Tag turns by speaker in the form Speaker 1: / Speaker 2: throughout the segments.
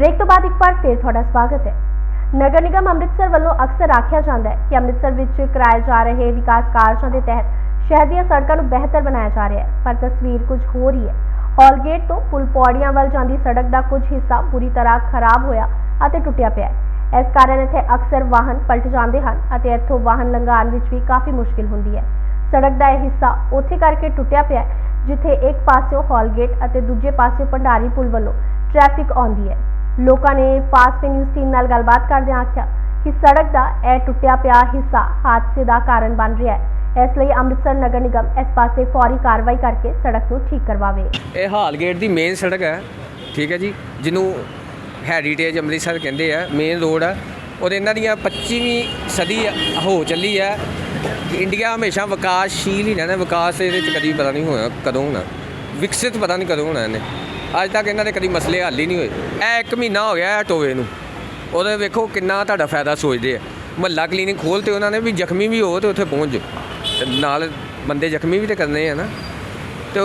Speaker 1: Break ਤੋਂ ਬਾਅਦ ਇੱਕ ਵਾਰ ਫੇਰ ਤੁਹਾਡਾ ਸਵਾਗਤ ਹੈ। ਨਗਰ ਨਿਗਮ ਅੰਮ੍ਰਿਤਸਰ ਵੱਲੋਂ ਅਕਸਰ ਆਖਿਆ ਜਾਂਦਾ ਹੈ ਕਿ ਅੰਮ੍ਰਿਤਸਰ ਵਿੱਚ ਕਰਾਏ ਜਾ ਰਹੇ ਵਿਕਾਸ ਕਾਰਜਾਂ ਦੇ ਤਹਿਤ ਸ਼ਹਿਰ ਦੀਆਂ ਸੜਕਾਂ ਨੂੰ ਬਿਹਤਰ ਬਣਾਇਆ ਜਾ ਰਿਹਾ ਹੈ, ਪਰ ਤਸਵੀਰ ਕੁਝ ਹੋਰ ਹੀ। ਹੈ ਹੌਲਗੇਟ ਤੋਂ ਪੁਲ ਪੌੜੀਆਂ ਵੱਲ ਜਾਂਦੀ ਸੜਕ ਦਾ ਕੁਝ ਹਿੱਸਾ ਬੁਰੀ ਤਰ੍ਹਾਂ ਖਰਾਬ ਹੋਇਆ ਅਤੇ ਟੁੱਟਿਆ ਪਿਆ ਹੈ। ਇਸ ਕਾਰਨ ਇੱਥੇ ਅਕਸਰ ਵਾਹਨ ਪਲਟ ਜਾਂਦੇ ਹਨ ਅਤੇ ਇੱਥੋਂ ਵਾਹਨ ਲੰਘਾਉਣ ਵਿੱਚ ਵੀ ਕਾਫੀ ਮੁਸ਼ਕਿਲ ਹੁੰਦੀ ਹੈ। ਸੜਕ ਦਾ ਇਹ ਹਿੱਸਾ ਉੱਥੇ ਕਰਕੇ ਟੁੱਟਿਆ ਪਿਆ ਜਿੱਥੇ ਇੱਕ ਪਾਸਿਓਂ ਹਾਲਗੇਟ ਅਤੇ ਦੂਜੇ ਪਾਸਿਓਂ ਭੰਡਾਰੀ ਪੁਲ ਵੱਲੋਂ ਟ੍ਰੈਫਿਕ ਆਉਂਦੀ ਹੈ। ਲੋਕਾਂ ਨੇ ਫਾਸਟ ਨਿਊਜ਼ ਟੀਮ ਨਾਲ ਗੱਲਬਾਤ ਕਰਦਿਆਂ ਆਖਿਆ ਕਿ ਸੜਕ ਦਾ ਇਹ ਟੁੱਟਿਆ ਪਿਆ ਹਿੱਸਾ ਹਾਦਸੇ ਦਾ ਕਾਰਨ ਬਣ ਰਿਹਾ ਹੈ। ਇਸ ਲਈ ਅੰਮ੍ਰਿਤਸਰ ਨਗਰ ਨਿਗਮ ਇਸ ਪਾਸੇ ਫੌਰੀ ਕਾਰਵਾਈ ਕਰਕੇ ਸੜਕ ਨੂੰ ਠੀਕ ਕਰਵਾਵੇ।
Speaker 2: ਇਹ ਹਾਲਗੇਟ ਦੀ ਮੇਨ ਸੜਕ ਹੈ, ਠੀਕ ਹੈ ਜੀ, ਜਿਹਨੂੰ ਹੈਰੀਟੇਜ ਅੰਮ੍ਰਿਤਸਰ ਕਹਿੰਦੇ ਆ ਮੇਨ ਰੋਡ ਆ। ਔਰ ਇਹਨਾਂ ਦੀਆਂ 25ਵੀਂ ਸਦੀ ਹੋ ਚੱਲੀ ਹੈ ਇੰਡੀਆ ਹਮੇਸ਼ਾ ਵਿਕਾਸਸ਼ੀਲ ਹੀ ਰਹਿਣਾ, ਵਿਕਾਸ ਇਹਦੇ ਚ ਕਦੀ ਪਤਾ ਨਹੀਂ ਹੋਇਆ ਕਦੋਂ ਹੋਣਾ, ਵਿਕਸਿਤ ਪਤਾ ਨਹੀਂ ਕਦੋਂ ਹੋਣਾ ਇਹਨੇ। ਅੱਜ ਤੱਕ ਇਹਨਾਂ ਦੇ ਕਦੀ ਮਸਲੇ ਹੱਲ ਹੀ ਨਹੀਂ ਹੋਏ। ਇਹ ਇੱਕ ਮਹੀਨਾ ਹੋ ਗਿਆ ਟੋਏ ਨੂੰ। ਉਹਦੇ ਵੇਖੋ ਕਿੰਨਾ ਤੁਹਾਡਾ ਫਾਇਦਾ ਸੋਚਦੇ ਆ। ਮਹੱਲਾ ਕਲੀਨਿਕ ਖੋਲ੍ਹਤੇ ਉਹਨਾਂ ਨੇ ਵੀ ਜ਼ਖਮੀ ਵੀ ਹੋ ਤੇ ਉੱਥੇ ਪਹੁੰਚ ਤੇ ਨਾਲ ਬੰਦੇ ਜ਼ਖਮੀ ਵੀ ਤੇ ਕਰਨੇ ਆ ਨਾ। ਤੇ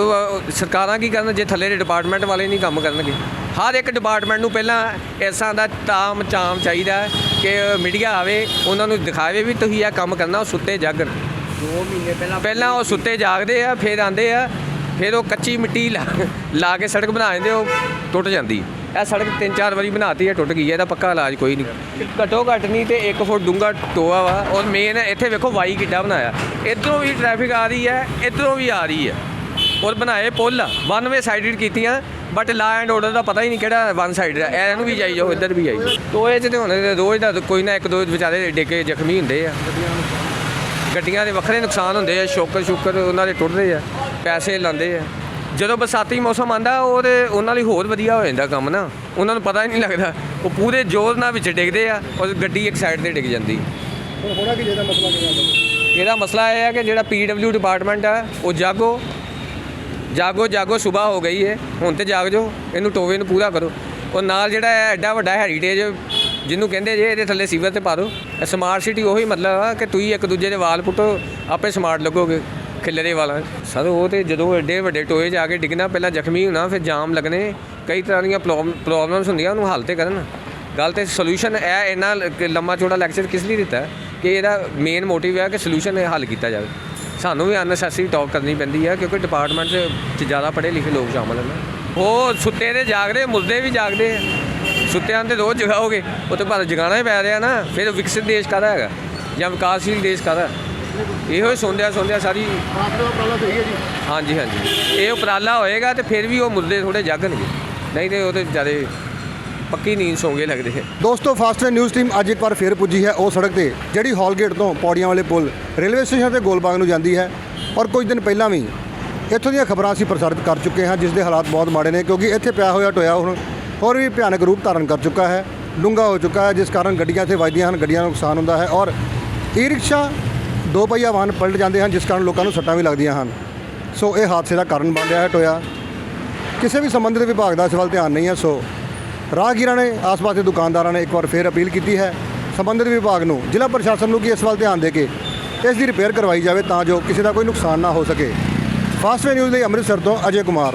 Speaker 2: ਸਰਕਾਰਾਂ ਕੀ ਕਰਨ ਜੇ ਥੱਲੇ ਦੇ ਡਿਪਾਰਟਮੈਂਟ ਵਾਲੇ ਨਹੀਂ ਕੰਮ ਕਰਨਗੇ। ਹਰ ਇੱਕ ਡਿਪਾਰਟਮੈਂਟ ਨੂੰ ਪਹਿਲਾਂ ਐਸਾਂ ਦਾ ਤਾਮ ਚਾਮ ਚਾਹੀਦਾ ਕਿ ਮੀਡੀਆ ਆਵੇ ਉਹਨਾਂ ਨੂੰ ਦਿਖਾਵੇ ਵੀ ਤੁਸੀਂ ਇਹ ਕੰਮ ਕਰਨਾ ਉਹ ਸੁੱਤੇ ਜਾਗਣ। 2 ਮਹੀਨੇ ਪਹਿਲਾਂ ਪਹਿਲਾਂ ਉਹ ਸੁੱਤੇ ਜਾਗਦੇ ਆ ਫਿਰ ਆਂਦੇ ਆ ਫਿਰ ਉਹ ਕੱਚੀ ਮਿੱਟੀ ਲਾ ਲਾ ਕੇ ਸੜਕ ਬਣਾ ਦਿੰਦੇ, ਉਹ ਟੁੱਟ ਜਾਂਦੀ। ਇਹ ਸੜਕ ਤਿੰਨ ਚਾਰ ਵਾਰੀ ਬਣਾਤੀ ਹੈ ਟੁੱਟ ਗਈ ਹੈ, ਇਹਦਾ ਪੱਕਾ ਇਲਾਜ ਕੋਈ ਨਹੀਂ। ਘੱਟੋ ਘੱਟ ਨਹੀਂ ਤੇ 1 ਫੁੱਟ ਡੂੰਘਾ ਟੋਆ ਵਾ, ਔਰ ਮੇਨ ਇੱਥੇ ਵੇਖੋ ਵਾਈ ਕਿੱਡਾ ਬਣਾਇਆ। ਇਧਰੋਂ ਵੀ ਟ੍ਰੈਫਿਕ ਆ ਰਹੀ ਹੈ, ਇਧਰੋਂ ਵੀ ਆ ਰਹੀ ਹੈ। ਔਰ ਬਣਾਏ ਪੁੱਲ ਵਨ ਵੇ ਸਾਈਡਡ ਕੀਤੀਆਂ ਬਟ ਲਾ ਐਂਡ ਆਰਡਰ ਦਾ ਪਤਾ ਹੀ ਨਹੀਂ ਕਿਹੜਾ ਵਨ ਸਾਈਡ ਹੈ ਇਹਨੂੰ ਵੀ ਜਾਈ ਜਾਓ, ਇੱਧਰ ਵੀ ਜਾਈ ਜਾਓ। ਟੋਏ 'ਚ ਤੇ ਹੁਣ ਰੋਜ਼ ਦਾ ਕੋਈ ਨਾ ਇੱਕ ਦੋ ਵਿਚਾਰੇ ਡਿੱਗੇ ਜ਼ਖਮੀ ਹੁੰਦੇ ਆ। ਗੱਡੀਆਂ ਦੇ ਵੱਖਰੇ ਨੁਕਸਾਨ ਹੁੰਦੇ ਆ ਸ਼ੋਕਰ ਸ਼ੁਕਰ ਉਹਨਾਂ ਦੇ ਟੁੱਟਦੇ ਆ। ਪੈਸੇ ਲਾਉਂਦੇ ਆ। ਜਦੋਂ ਬਰਸਾਤੀ ਮੌਸਮ ਆਂਦਾ ਉਹਦੇ ਉਹਨਾਂ ਲਈ ਹੋਰ ਵਧੀਆ ਹੋ ਜਾਂਦਾ ਕੰਮ ਨਾ। ਉਹਨਾਂ ਨੂੰ ਪਤਾ ਹੀ ਨਹੀਂ ਲੱਗਦਾ। ਉਹ ਪੂਰੇ ਜ਼ੋਰ ਨਾਲ ਵਿੱਚ ਡਿੱਗਦੇ ਆ ਔਰ ਗੱਡੀ ਇੱਕ ਸਾਈਡ ਤੇ ਡਿੱਗ ਜਾਂਦੀ।
Speaker 3: ਹੋਣਾ ਕਿ ਜਿਹਦਾ ਮਸਲਾ ਕਿਹੜਾ
Speaker 2: ਇਹਦਾ ਮਸਲਾ ਇਹ ਹੈ ਕਿ ਜਿਹੜਾ ਪੀਡਬਲਿਊ ਡਿਪਾਰਟਮੈਂਟ ਹੈ ਉਹ ਜਾਗੋ। ਜਾਗੋ ਜਾਗੋ ਸਵੇਰ ਹੋ ਗਈ ਹੈ ਹੁਣ ਤੇ ਜਾਗ ਜਾਓ ਇਹਨੂੰ ਟੋਵੇ ਨੂੰ ਪੂਰਾ ਕਰੋ। ਉਹ ਨਾਲ ਜਿਹੜਾ ਹੈ ਐਡਾ ਵੱਡਾ ਹੈਰੀਟੇਜ ਜਿਹਨੂੰ ਕਹਿੰਦੇ ਜੇ ਇਹਦੇ ਥੱਲੇ ਸੀਵਰ ਤੇ ਪਾ ਦਿਓ ਸਮਾਰਟ ਸਿਟੀ ਉਹੀ ਮਤਲਬ ਆ ਕਿ ਤੁਸੀਂ ਇੱਕ ਦੂਜੇ ਦੇ ਵਾਲ ਪੁੱਟੋ ਆਪੇ ਸਮਾਰਟ ਲੱਗੋਗੇ। ਖਿਲਰੇ ਵਾਲਾ। ਸਰ, ਉਹ ਤੇ ਜਦੋਂ ਐਡੇ ਵੱਡੇ ਟੋਏ 'ਚ ਆ ਕੇ ਡਿੱਗਣਾ, ਪਹਿਲਾਂ ਜ਼ਖਮੀ ਹੋਣਾ, ਫਿਰ ਜਾਮ ਲੱਗਣੇ, ਕਈ ਤਰ੍ਹਾਂ ਦੀਆਂ ਪ੍ਰੋਬਲਮਸ ਹੁੰਦੀਆਂ, ਉਹਨੂੰ ਹੱਲ ਤੇ ਕਰਨ। ਗੱਲ ਤੇ ਸੋਲੂਸ਼ਨ ਇਹ, ਇੰਨਾ ਲੰਮਾ ਚੌੜਾ ਲੈਕਚਰ ਕਿਸ ਲਈ ਦਿੱਤਾ? ਕਿ ਇਹਦਾ ਮੇਨ ਮੋਟਿਵ ਹੈ ਕਿ ਸੋਲੂਸ਼ਨ ਇਹ ਹੱਲ ਕੀਤਾ ਜਾਵੇ। ਸਾਨੂੰ ਵੀ ਅਨਨੈਸੈਸਰੀ ਟਾਕ ਕਰਨੀ ਪੈਂਦੀ ਹੈ ਕਿਉਂਕਿ ਡਿਪਾਰਟਮੈਂਟ 'ਚ ਜ਼ਿਆਦਾ ਪੜ੍ਹੇ ਲਿਖੇ ਲੋਕ ਸ਼ਾਮਲ ਹਨ। ਉਹ ਸੁੱਤੇ ਦੇ ਜਾਗਦੇ ਮੁਰਦੇ ਵੀ ਜਾਗਦੇ ਆ। ਸੁੱਤਿਆਂ ਤੇ ਰੋਜ਼ ਜਗਾਓਗੇ ਉਹ ਤੇ ਪਰ ਜਗਾਣਾ ਹੀ ਪੈ ਰਿਹਾ ਨਾ, ਫਿਰ ਵਿਕਸਿਤ ਦੇਸ਼ ਕਾਹਦਾ ਹੈਗਾ? ਜਾਂ ਵਿਕਾਸਸ਼ੀਲ ਦੇਸ਼ ਕਾਹਦਾ? ਇਹੋ ਹੀ ਸੁਣਦਿਆਂ ਸੁਣਦਿਆਂ ਸਾਰੀ।
Speaker 3: ਆਖਰ ਦਾ ਸਹੀ ਹੈ ਜੀ
Speaker 2: ਹਾਂਜੀ ਹਾਂਜੀ। ਇਹ ਉਪਰਾਲਾ ਹੋਏਗਾ ਤੇ ਫਿਰ ਵੀ ਉਹ ਮੁੱਦੇ ਥੋੜੇ ਜਾਗਣਗੇ। ਨਹੀਂ ਤੇ ਉਹ ਤੇ ਜਿਆਦੇ ਪੱਕੀ ਨੀਂਦ ਸੌਂਗੇ ਲੱਗਦੇ। ਹੈ
Speaker 3: ਦੋਸਤੋ ਫਾਸਟ ਨਿਊਜ਼ ਟੀਮ ਅੱਜ ਇੱਕ ਵਾਰ ਫੇਰ ਪੁੱਜੀ ਹੈ ਉਹ ਸੜਕ ਤੇ, ਜਿਹੜੀ ਹਾਲਗੇਟ ਤੋਂ ਪੌੜੀਆਂ ਵਾਲੇ ਪੁਲ, ਰੇਲਵੇ ਸਟੇਸ਼ਨ ਤੇ ਗੋਲਬਾਗ ਨੂੰ ਜਾਂਦੀ ਹੈ। ਔਰ ਕੁਝ ਦਿਨ ਪਹਿਲਾਂ ਵੀ ਇੱਥੋਂ ਦੀਆਂ ਖਬਰਾਂ ਅਸੀਂ ਪ੍ਰਸਾਰਿਤ ਕਰ ਚੁੱਕੇ ਹਾਂ, ਜਿਸ ਦੇ ਹਾਲਾਤ ਬਹੁਤ ਮਾੜੇ ਨੇ, ਕਿਉਂਕਿ ਇੱਥੇ ਪਿਆ ਹੋਇਆ ਟੋਇਆ ਹੁਣ ਹੋਰ ਵੀ ਭਿਆਨਕ ਰੂਪ ਧਾਰਨ ਕਰ ਚੁੱਕਾ ਹੈ ਡੂੰਘਾ ਹੋ ਚੁੱਕਾ ਹੈ, ਜਿਸ ਕਾਰਨ ਗੱਡੀਆਂ ਇੱਥੇ ਵੱਜਦੀਆਂ ਹਨ, ਗੱਡੀਆਂ ਨੂੰ ਨੁਕਸਾਨ ਹੁੰਦਾ ਹੈ। ਔਰ ਈ ਰਿਕਸ਼ਾ ਦੋ ਪਹੀਆ ਵਾਹਨ ਪਲਟ ਜਾਂਦੇ ਹਨ, ਜਿਸ ਕਾਰਨ ਲੋਕਾਂ ਨੂੰ ਸੱਟਾਂ ਵੀ ਲੱਗਦੀਆਂ ਹਨ। ਸੋ ਇਹ ਹਾਦਸੇ ਦਾ ਕਾਰਨ ਬਣ ਰਿਹਾ ਹੈ, ਟੋਇਆ। ਕਿਸੇ ਵੀ ਸੰਬੰਧਿਤ ਵਿਭਾਗ ਦਾ ਇਸ ਵੱਲ ਧਿਆਨ ਨਹੀਂ ਹੈ, ਸੋ ਰਾਹਗੀਰਾਂ ਨੇ, ਆਸ-ਪਾਸ ਦੇ ਦੁਕਾਨਦਾਰਾਂ ਨੇ ਇੱਕ ਵਾਰ ਫੇਰ ਅਪੀਲ ਕੀਤੀ ਹੈ, ਸੰਬੰਧਿਤ ਵਿਭਾਗ ਨੂੰ, ਜ਼ਿਲ੍ਹਾ ਪ੍ਰਸ਼ਾਸਨ ਨੂੰ ਕਿ ਇਸ ਵੱਲ ਧਿਆਨ ਦੇ ਕੇ ਇਸ ਦੀ ਰਿਪੇਅਰ ਕਰਵਾਈ ਜਾਵੇ ਤਾਂ ਜੋ ਕਿਸੇ ਦਾ ਕੋਈ ਨੁਕਸਾਨ ਨਾ ਹੋ ਸਕੇ। ਫਾਸਟਵੇ ਨਿਊਜ਼ ਲਈ ਅੰਮ੍ਰਿਤਸਰ ਤੋਂ ਅਜੇ ਕੁਮਾਰ।